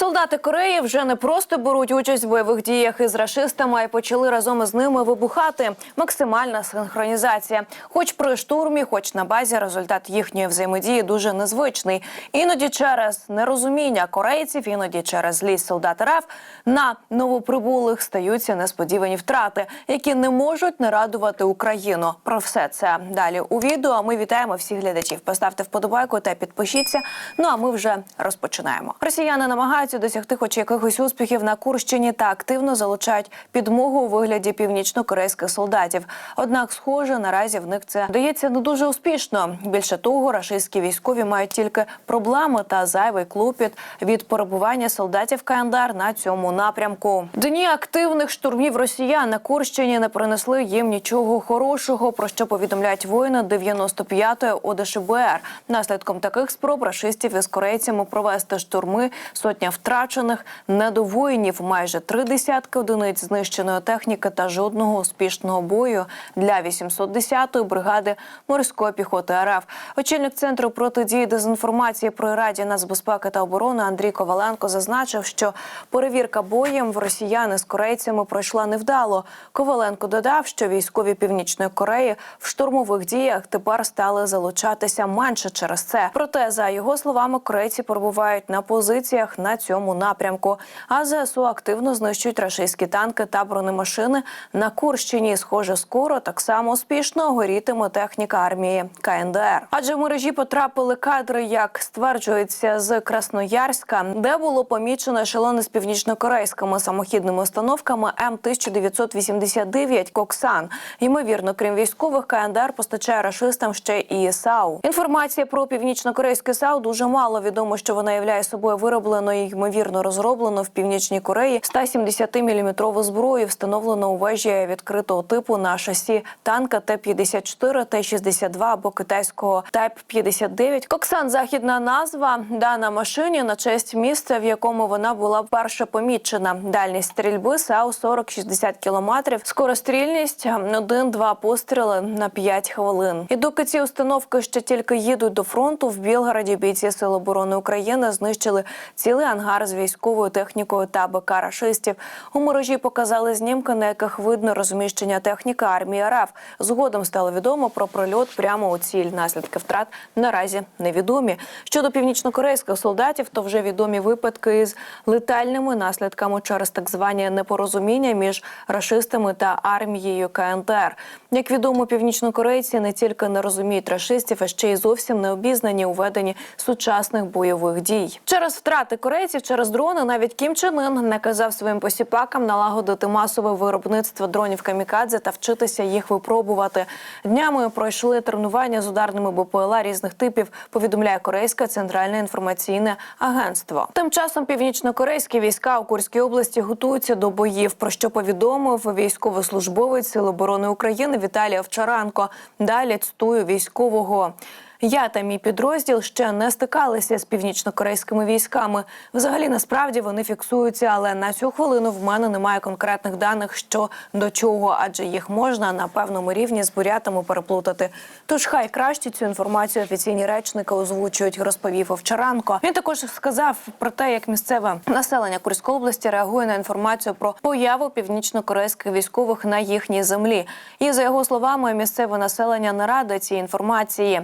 Солдати Кореї вже не просто беруть участь в бойових діях із рашистами, а й почали разом із ними вибухати. Максимальна синхронізація. Хоч при штурмі, хоч на базі, результат їхньої взаємодії дуже незвичний. Іноді через нерозуміння корейців, іноді через злість солдат РФ на новоприбулих стаються несподівані втрати, які не можуть не радувати Україну. Про все це далі у відео. Ми вітаємо всіх глядачів. Поставте вподобайку та підпишіться. Ну а ми вже розпочинаємо. Росіяни намагаються досягти хоч якихось успіхів на Курщині та активно залучають підмогу у вигляді північно-корейських солдатів. Однак, схоже, наразі в них це вдається не дуже успішно. Більше того, рашистські військові мають тільки проблеми та зайвий клопіт від перебування солдатів КНДР на цьому напрямку. Дні активних штурмів росіян на Курщині не принесли їм нічого хорошого, про що повідомляють воїни 95-ї ОДШБР. Наслідком таких спроб рашистів із корейцями провести штурми сотня втрачених недовоїнів, майже три десятки одиниць знищеної техніки та жодного успішного бою для 810-ї бригади морської піхоти РФ. Очільник центру протидії дезінформації при раді нацбезпеки та оборони Андрій Коваленко зазначив, що перевірка боєм в росіяни з корейцями пройшла невдало. Коваленко додав, що військові північної Кореї в штурмових діях тепер стали залучатися менше через це. Проте, за його словами, корейці перебувають на позиціях на цьому напрямку. А ЗСУ активно знищують рашистські танки та бронемашини на Курщині. Схоже, скоро так само успішно горітиме техніка армії КНДР. Адже в мережі потрапили кадри, як стверджується, з Красноярська, де було помічено ешелони з північнокорейськими самохідними установками М 1989 Коксан. Ймовірно, крім військових, КНДР постачає рашистам ще і САУ. Інформація про північно-корейське САУ дуже мало відомо, що вона являє собою вироблено і ймовірно розроблено в північній Кореї 170-мм зброю, встановлено у вежі відкритого типу на шасі танка Т-54, Т-62 або китайського Type 59 Коксан західна назва дана машині на честь місця, в якому вона була вперше помічена. Дальність стрільби САУ 40-60 кілометрів. Скорострільність 1-2 постріли на 5 хвилин. І доки ці установки ще тільки їдуть до фронту, в Білгороді бійці Сил оборони України знищили цілий ангар з військовою технікою та БК рашистів. У мережі показали знімки, на яких видно розміщення техніки армії РФ. Згодом стало відомо про прольот прямо у ціль. Наслідки втрат наразі невідомі. Щодо північнокорейських солдатів, то вже відомі випадки із летальними наслідками через так звані непорозуміння між рашистами та армією КНДР. Як відомо, північнокорейці не тільки не розуміють рашистів, а ще й зовсім не обізнані у веденні сучасних бойових дій. Через втрати корейців через дрони навіть Кім Чен Ын наказав своїм посіпакам налагодити масове виробництво дронів камікадзе та вчитися їх випробувати. Днями пройшли тренування з ударними БПЛА різних типів. Повідомляє Корейське центральне інформаційне агентство. Тим часом північно-корейські війська у Курській області готуються до боїв. Про що повідомив військовослужбовець Сил оборони України Віталій Овчаранко. Далі цитую військового. Я та мій підрозділ ще не стикалися з північно-корейськими військами. Взагалі, насправді вони фіксуються, але на цю хвилину в мене немає конкретних даних, що до чого, адже їх можна на певному рівні з бурятами переплутати. Тож хай краще цю інформацію офіційні речники озвучують, розповів Овчаранко. Він також сказав про те, як місцеве населення Курської області реагує на інформацію про появу північно-корейських військових на їхній землі. І за його словами, місцеве населення не раде цій інформації.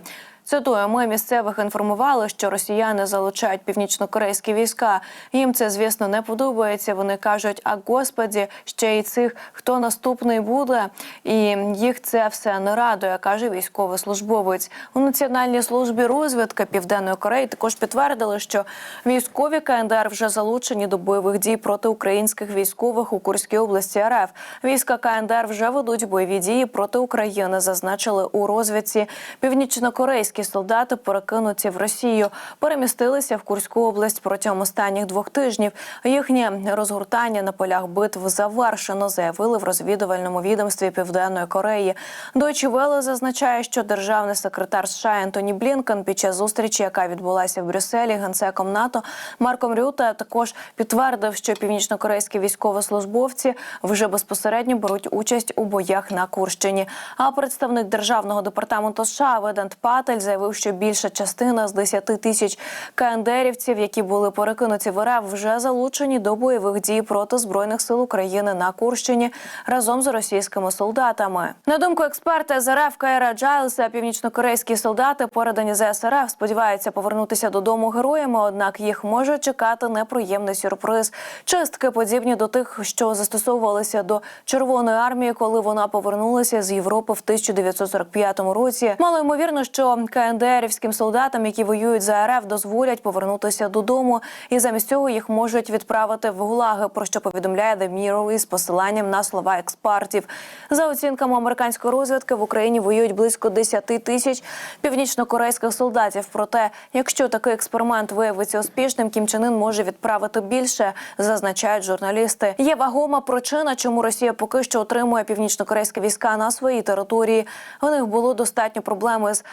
Цитую, ми місцевих інформували, що росіяни залучають північно-корейські війська. Їм це, звісно, не подобається. Вони кажуть, а господі, ще й цих хто наступний буде, і їх це все не радує, каже військовий службовець. У національній службі розвідки Південної Кореї також підтвердили, що військові КНДР вже залучені до бойових дій проти українських військових у Курській області РФ. Війська КНДР вже ведуть бойові дії проти України. Зазначили у розвідці північно-корейські солдати, перекинуті в Росію, перемістилися в Курську область протягом останніх двох тижнів. Їхнє розгортання на полях битв завершено, заявили в розвідувальному відомстві Південної Кореї. Deutsche Welle зазначає, що державний секретар США Ентоні Блінкен під час зустрічі, яка відбулася в Брюсселі, генсеком НАТО Марком Рюте також підтвердив, що північно-корейські військовослужбовці вже безпосередньо беруть участь у боях на Курщині. А представник державного департаменту США Ведант Патель заявив, що більша частина з 10 тисяч КНДРівців, які були перекинуті в РФ, вже залучені до бойових дій проти збройних сил України на Курщині разом з російськими солдатами. На думку експерта з РФ Кайра Джайлса, північнокорейські солдати, передані з СРФ, сподіваються повернутися додому героями. Однак їх може чекати неприємний сюрприз. Чистки подібні до тих, що застосовувалися до Червоної армії, коли вона повернулася з Європи в 1945 році. Мало ймовірно, що КНДРівським солдатам, які воюють за РФ, дозволять повернутися додому, і замість цього їх можуть відправити в гулаги. Про що повідомляє The Mirror із посиланням на слова експертів. За оцінками американської розвідки в Україні воюють близько 10 тисяч північнокорейських солдатів. Проте, якщо такий експеримент виявиться успішним, Кім Чен Ын може відправити більше, зазначають журналісти. Є вагома причина, чому Росія поки що отримує північнокорейські війська на своїй території. У них було достатньо проблеми з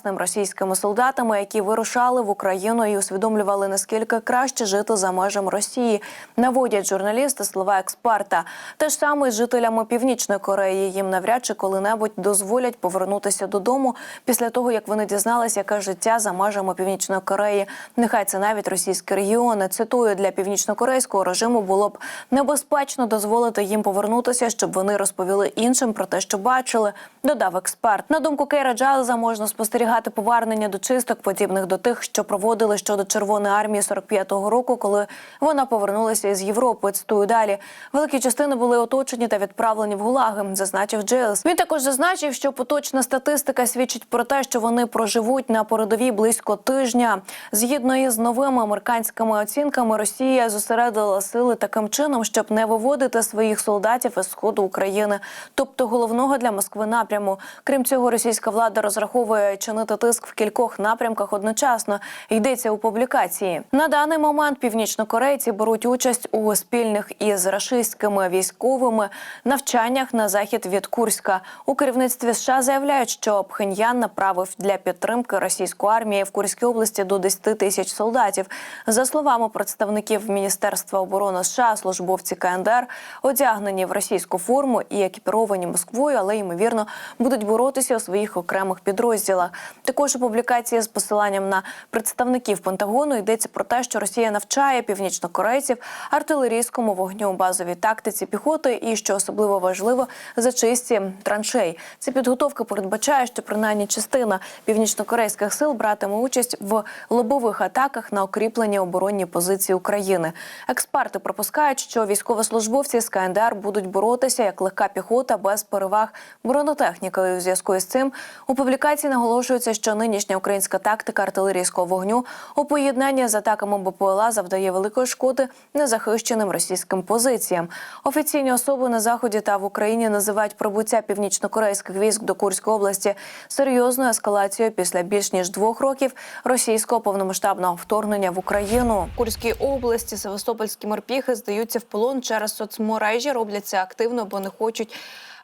власними російськими солдатами, які вирушали в Україну і усвідомлювали наскільки краще жити за межами Росії. Наводять журналісти слова експерта. Те ж саме з жителями Північної Кореї. Їм навряд чи коли-небудь дозволять повернутися додому після того, як вони дізналися, яке життя за межами Північної Кореї. Нехай це навіть російські регіони. Цитую для північнокорейського режиму було б небезпечно дозволити їм повернутися, щоб вони розповіли іншим про те, що бачили. Додав експерт. На думку Кейра Джайлза, можна спостерігати повернення до чисток, подібних до тих, що проводили щодо Червоної армії 45-го року, коли вона повернулася із Європи. Цитую далі. Великі частини були оточені та відправлені в гулаги, зазначив Джейлс. Він також зазначив, що поточна статистика свідчить про те, що вони проживуть на передовій близько тижня. Згідно із новими американськими оцінками, Росія зосередила сили таким чином, щоб не виводити своїх солдатів із сходу України, тобто головного для Москви напряму. Крім цього, російська влада розраховує чинити тиск в кількох напрямках одночасно. Йдеться у публікації. На даний момент північнокорейці беруть участь у спільних із рашистськими військовими навчаннях на захід від Курська. У керівництві США заявляють, що Пхеньян направив для підтримки російської армії в Курській області до 10 тисяч солдатів. За словами представників Міністерства оборони США, службовці КНДР одягнені в російську форму і екіпіровані Москвою, але ймовірно будуть боротися у своїх окремих підрозділах. Також у публікації з посиланням на представників Пентагону йдеться про те, що Росія навчає північнокорейців артилерійському вогню, базовій тактиці піхоти і що особливо важливо зачистці траншей. Ця підготовка передбачає, що принаймні частина північнокорейських сил братиме участь в лобових атаках на укріплені оборонні позиції України. Експерти припускають, що військовослужбовці з КНДР будуть боротися як легка піхота без переваг бронетехнікою. У зв'язку з цим у публікації наголошується, що нинішня українська тактика артилерійського вогню у поєднанні з атаками БПЛА завдає великої шкоди незахищеним російським позиціям. Офіційні особи на заході та в Україні називають прибуття північнокорейських військ до Курської області серйозною ескалацією після більш ніж двох років російського повномасштабного вторгнення в Україну. В Курській області Севастопольські морпіхи здаються в полон через соцмережі. Роблять це активно, бо не хочуть.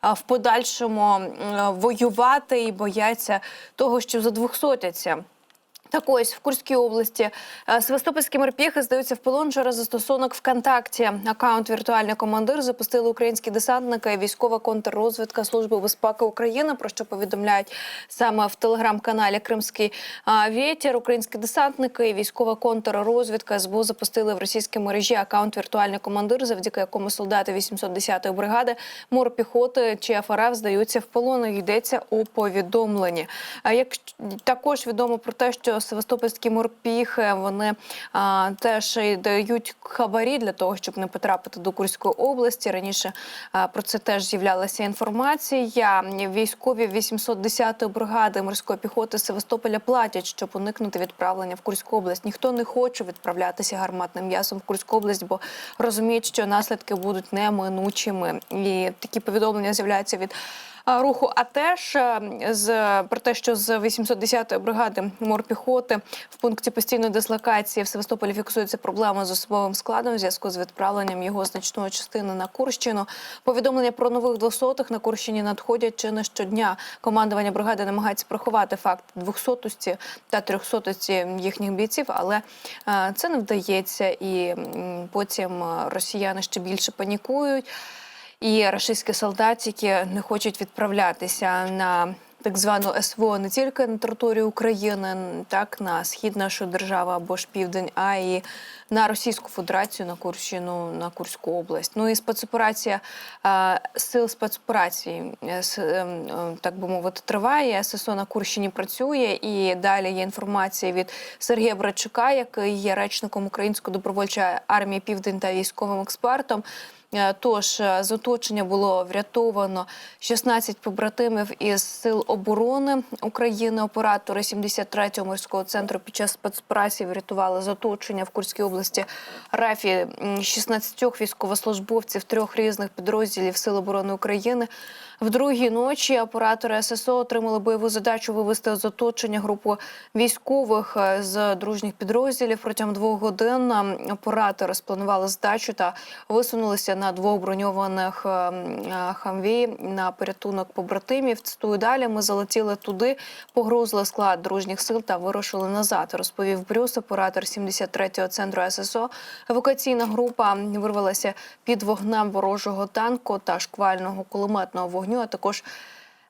В подальшому воювати і бояться того, що задвохсотяться. Так ось в Курській області е, Севастопольські морпіхи здаються в полон через застосунок ВКонтакті. Акаунт віртуальний командир запустили українські десантники і військова контррозвідка Служби безпеки України. Про що повідомляють саме в телеграм-каналі Кримський а, Вєтір. Українські десантники і військова контррозвідка СБУ запустили в російській мережі акаунт віртуальний командир, завдяки якому солдати 810-ї бригади морпіхоти чи ФРФ здаються в полон. Йдеться у повідомленні. А як також відомо про те, що Севастопольські морпіхи вони а, теж дають хабарі для того, щоб не потрапити до Курської області. Раніше а, про це теж з'являлася інформація. Військові 810-ї бригади морської піхоти Севастополя платять, щоб уникнути відправлення в Курську область. Ніхто не хоче відправлятися гарматним м'ясом в Курську область, бо розуміють, що наслідки будуть неминучими. І такі повідомлення з'являються від руху. А теж е, з про те, що з 810-ї бригади морпіхоти в пункті постійної дислокації в Севастополі фіксується проблема з особовим складом в зв'язку з відправленням його значної частини на Курщину. Повідомлення про нових двохсотих на Курщині надходять чи не щодня. Командування бригади намагається приховати факт двохсотості та трьохсотості їхніх бійців, але е, це не вдається, і потім е, росіяни ще більше панікують. І рашистські солдатики не хочуть відправлятися на так звану СВО не тільки на території України, так на схід нашої держави або ж південь, а й на Російську Федерацію, на Курщину, на Курську область. Ну і спецоперація сил спецоперації, е, с- е, е, так би мовити, триває. ССО на Курщині працює. І далі є інформація від Сергія Братчука, який є речником Української добровольчої армії Південь та військовим експертом. Е, Тож е, з оточення було врятовано 16 побратимів із сил оборони України. Оператори 73-го морського центру під час спецоперації врятували з оточення в Курській області РАФі м, 16 військовослужбовців трьох різних підрозділів Сил оборони України. В другій ночі оператори ССО отримали бойову задачу вивести з оточення групу військових е, з дружніх підрозділів. Протягом двох годин оператори спланували здачу та висунулися на двох броньованих е, е, хамві на порятунок побратимів. Цитую далі. Ми залетіли туди, погрузили склад дружніх сил та вирушили назад. Розповів Брюс, оператор 73-го центру ССО. Евакуаційна група вирвалася під вогнем ворожого танку та шквального кулеметного вогню, а також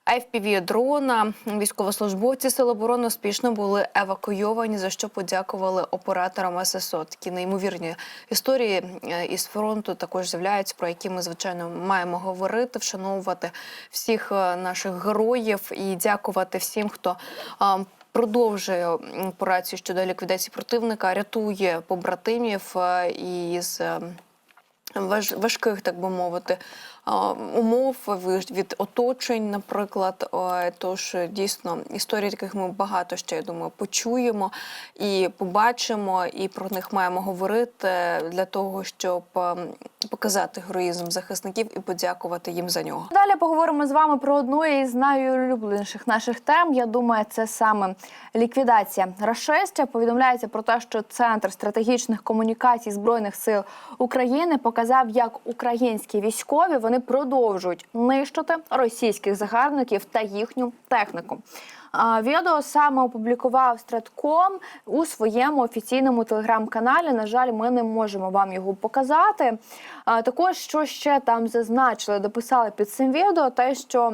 fpv дрона. Військовослужбовці Сил оборони успішно були евакуйовані, за що подякували операторам ССО. Такі неймовірні історії е, із фронту також з'являються, про які ми звичайно маємо говорити, вшановувати всіх е, наших героїв і дякувати всім, хто. е, Продовжує операцію щодо ліквідації противника, рятує побратимів із важких, так би мовити, умов від оточень, наприклад. Тож дійсно історії таких ми багато ще я думаю почуємо і побачимо, і про них маємо говорити для того, щоб ем, показати героїзм захисників і подякувати їм за нього. Далі поговоримо з вами про одну із найулюбленіших наших тем. Я думаю, це саме ліквідація рашистів. Повідомляється про те, що центр стратегічних комунікацій збройних сил України показав, як українські військові вони продовжують нищити російських загарбників та їхню техніку. Відео саме опублікував Стратком у своєму офіційному телеграм-каналі. На жаль, ми не можемо вам його показати. Також що ще там зазначили, дописали під цим відео, те, що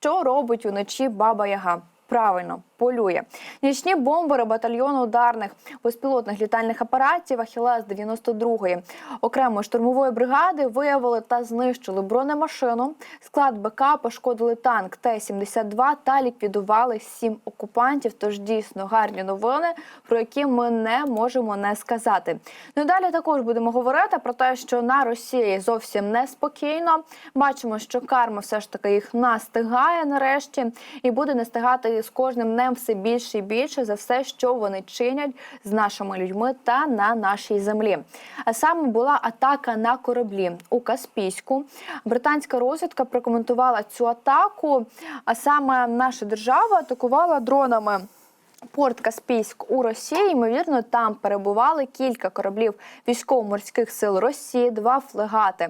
що робить уночі Баба Яга. Правильно полює нічні бомбери батальйону ударних безпілотних літальних апаратів Ахілес 92-ї окремої штурмової бригади виявили та знищили бронемашину, склад БК, пошкодили танк Т-72 та ліквідували сім окупантів. Тож дійсно гарні новини, про які ми не можемо не сказати. Ну далі також будемо говорити про те, що на Росії зовсім неспокійно. Бачимо, що карма все ж таки їх настигає нарешті, і буде настигати з кожним днем все більше і більше за все, що вони чинять з нашими людьми та на нашій землі. А саме була атака на кораблі у Каспійську. Британська розвідка прокоментувала цю атаку. А саме наша держава атакувала дронами. Порт Каспійськ у Росії, ймовірно, там перебували кілька кораблів військово-морських сил Росії, два флегати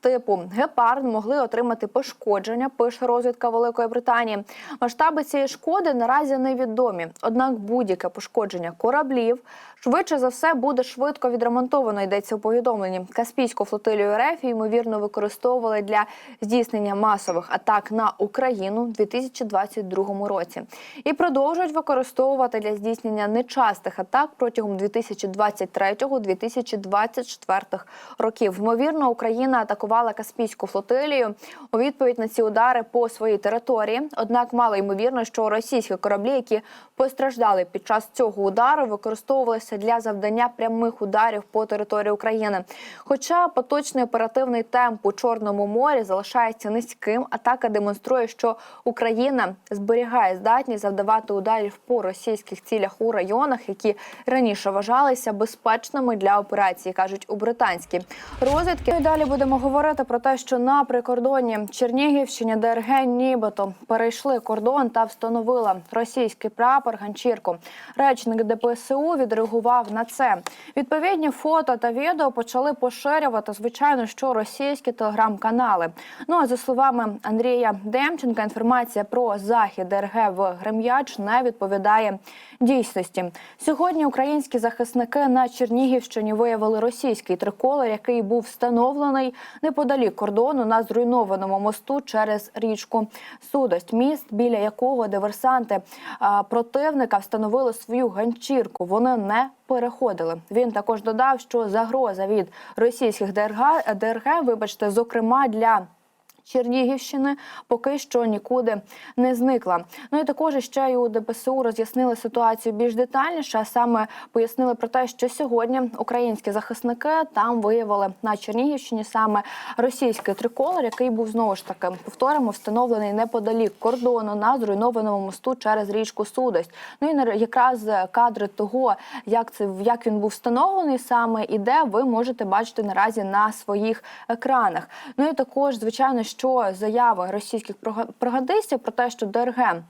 типу Гепард могли отримати пошкодження. Пише розвідка Великої Британії. Масштаби цієї шкоди наразі невідомі. Однак будь-яке пошкодження кораблів швидше за все буде швидко відремонтовано. Йдеться у повідомленні. Каспійську флотилію РФ ймовірно використовували для здійснення масових атак на Україну у 2022 році і продовжують використовувати для здійснення нечастих атак протягом 2023-2024 років. Ймовірно, Україна атакувала Каспійську флотилію у відповідь на ці удари по своїй території. Однак, мало ймовірно, що російські кораблі, які постраждали під час цього удару, використовувалися для завдання прямих ударів по території України. Хоча поточний оперативний темп у Чорному морі залишається низьким, атака демонструє, що Україна зберігає здатність завдавати ударів по російських цілях у районах, які раніше вважалися безпечними для операції, кажуть у британській розвідки. Ну І далі будемо говорити про те, що на прикордоні Чернігівщині ДРГ нібито перейшли кордон та встановила російський прапор ганчірку. Речник ДПСУ відреагував на це. Відповідні фото та відео почали поширювати, звичайно, що російські телеграм-канали. Ну а за словами Андрія Демченка, інформація про захід ДРГ в Грем'яч не відповідає дійсності. Сьогодні українські захисники на Чернігівщині виявили російський триколор, який був встановлений неподалік кордону на зруйнованому мосту через річку Судость, міст, біля якого диверсанти противника встановили свою ганчірку. Вони не переходили. Він також додав, що загроза від російських ДРГ, ДРГ вибачте, зокрема для. Чернігівщини поки що нікуди не зникла. Ну і також ще й у ДПСУ роз'яснили ситуацію більш детальніше. а Саме пояснили про те, що сьогодні українські захисники там виявили на Чернігівщині саме російський триколор, який був знову ж таки повторимо встановлений неподалік кордону на зруйнованому мосту через річку Судость. Ну і якраз кадри того, як це як він був встановлений саме і де ви можете бачити наразі на своїх екранах. Ну і також, звичайно, що заяви російських пропагандистів про те, що ДРГ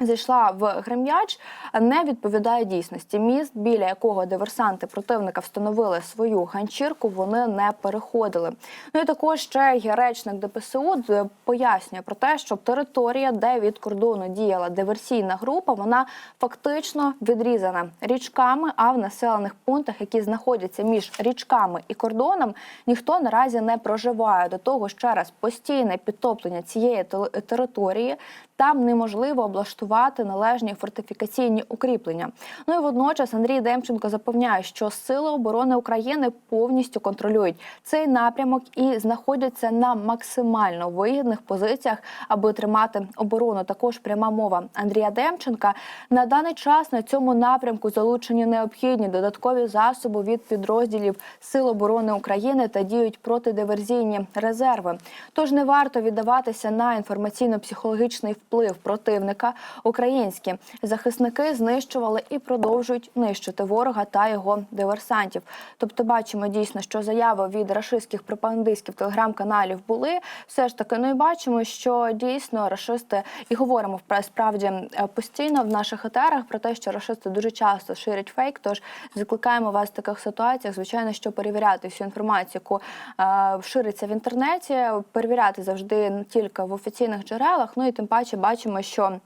Зайшла в Грем'яч, не відповідає дійсності. Міст, біля якого диверсанти противника встановили свою ганчірку, вони не переходили. Ну і також ще є речник ДПСУ пояснює про те, що територія, де від кордону діяла диверсійна група, вона фактично відрізана річками. А в населених пунктах, які знаходяться між річками і кордоном, ніхто наразі не проживає. До того ще раз постійне підтоплення цієї території. Там неможливо облаштувати належні фортифікаційні укріплення. Ну і водночас Андрій Демченко запевняє, що сили оборони України повністю контролюють цей напрямок і знаходяться на максимально вигідних позиціях, аби тримати оборону. Також пряма мова Андрія Демченка. На даний час на цьому напрямку залучені необхідні додаткові засоби від підрозділів Сил оборони України та діють протидиверсійні резерви. Тож не варто віддаватися на інформаційно-психологічний вплив противника. Українські захисники знищували і продовжують нищити ворога та його диверсантів. Тобто, бачимо дійсно, що заяви від рашистських пропагандистських телеграм-каналів були. Все ж таки, ну і бачимо, що дійсно рашисти і говоримо про справді е, постійно в наших етерах про те, що рашисти дуже часто ширять фейк. Тож закликаємо вас в таких ситуаціях, звичайно, що перевіряти всю інформацію, яку е, шириться в інтернеті, перевіряти завжди не тільки в офіційних джерелах. Ну і тим паче бачимо, що.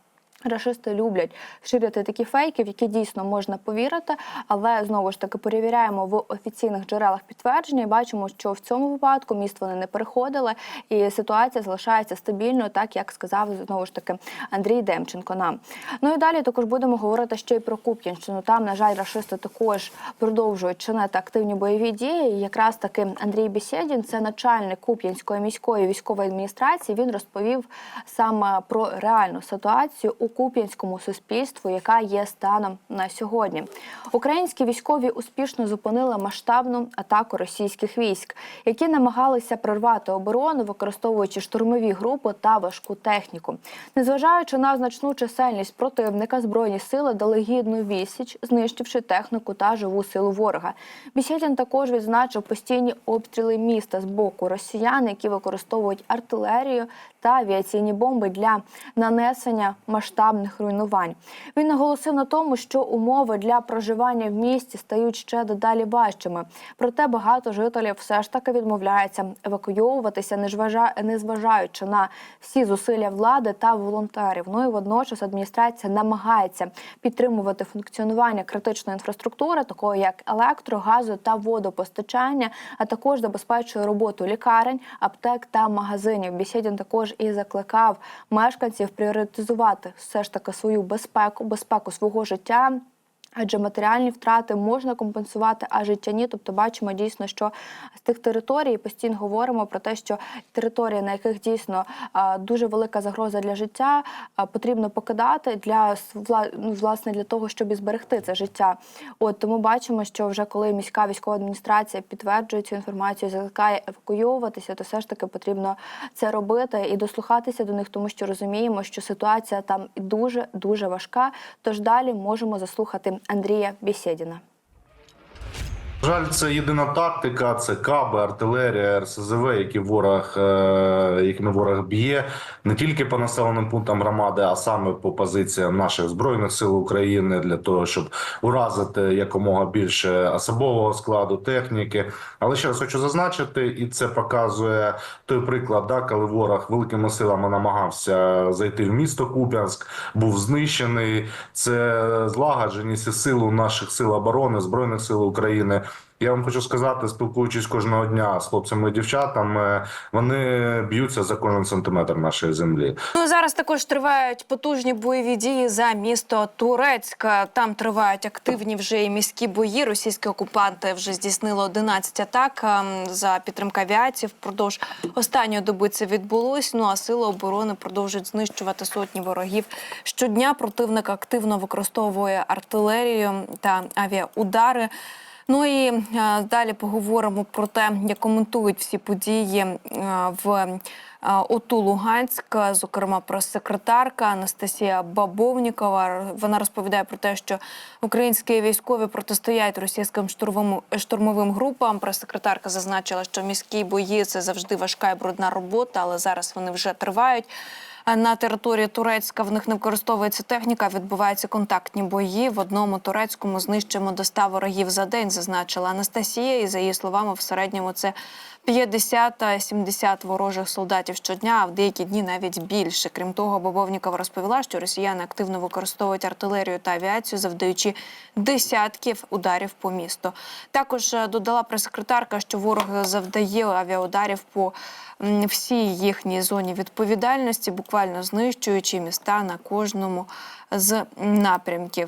Рашисти люблять ширити такі фейки, в які дійсно можна повірити, але знову ж таки перевіряємо в офіційних джерелах підтвердження і бачимо, що в цьому випадку міст вони не переходили, і ситуація залишається стабільною, так як сказав знову ж таки Андрій Демченко. Нам ну і далі також будемо говорити ще й про Куп'янщину. Там, на жаль, рашисти також продовжують чинити активні бойові дії. І якраз таки Андрій Бісєдін, це начальник Куп'янської міської військової адміністрації. Він розповів саме про реальну ситуацію у куп'янському суспільству, яка є станом на сьогодні. Українські військові успішно зупинили масштабну атаку російських військ, які намагалися прорвати оборону, використовуючи штурмові групи та важку техніку. Незважаючи на значну чисельність противника, збройні сили дали гідну відсіч, знищивши техніку та живу силу ворога. Бісєдін також відзначив постійні обстріли міста з боку росіян, які використовують артилерію та авіаційні бомби для нанесення масштабних руйнувань. Він наголосив на тому, що умови для проживання в місті стають ще дедалі важчими. Проте багато жителів все ж таки відмовляються евакуйовуватися, незважа- незважаючи на всі зусилля влади та волонтерів. Ну і водночас адміністрація намагається підтримувати функціонування критичної інфраструктури, такої як електро, газу та водопостачання, а також забезпечує роботу лікарень, аптек та магазинів. Бісєдін також і закликав мешканців пріоритизувати все ж таки свою безпеку, безпеку свого життя. Адже матеріальні втрати можна компенсувати, а життя ні. Тобто бачимо дійсно, що з тих територій постійно говоримо про те, що території, на яких дійсно дуже велика загроза для життя, потрібно покидати для ну, власне для того, щоб і зберегти це життя. От тому бачимо, що вже коли міська військова адміністрація підтверджує цю інформацію, закликає евакуйовуватися, то все ж таки потрібно це робити і дослухатися до них, тому що розуміємо, що ситуація там дуже дуже важка. Тож далі можемо заслухати Андрія Бісєдіна. Жаль, це єдина тактика, це каби, артилерія, РСЗВ, які ворог, е, якими ворог б'є не тільки по населеним пунктам громади, а саме по позиціям наших збройних сил України для того, щоб уразити якомога більше особового складу техніки. Але ще раз хочу зазначити, і це показує той приклад, да, коли ворог великими силами намагався зайти в місто Куп'янськ, був знищений. Це злагодженість і силу наших сил оборони збройних сил України. Я вам хочу сказати, спілкуючись кожного дня з хлопцями і дівчатами, вони б'ються за кожен сантиметр нашої землі. Ну зараз також тривають потужні бойові дії за місто Турецька. Там тривають активні вже і міські бої. Російські окупанти вже здійснили 11 атак ем, за підтримки авіації. Впродовж останньої доби це відбулось. Ну а сили оборони продовжують знищувати сотні ворогів. Щодня противник активно використовує артилерію та авіаудари. Ну і е, далі поговоримо про те, як коментують всі події е, в е, ОТУ Луганськ, зокрема прес-секретарка Анастасія Бабовнікова. Вона розповідає про те, що українські військові протистоять російським штурмовим, штурмовим групам. Прес-секретарка зазначила, що міські бої це завжди важка і брудна робота, але зараз вони вже тривають. На території Турецька в них не використовується техніка, відбуваються контактні бої. В одному турецькому знищуємо до 100 ворогів за день, зазначила Анастасія. І за її словами, в середньому це 50-70 ворожих солдатів щодня, а в деякі дні навіть більше. Крім того, Бобовнікова розповіла, що росіяни активно використовують артилерію та авіацію, завдаючи десятків ударів по місту. Також е, додала прес-секретарка, що ворог завдає авіаударів по всій їхній зоні відповідальності, буквально знищуючи міста на кожному з напрямків.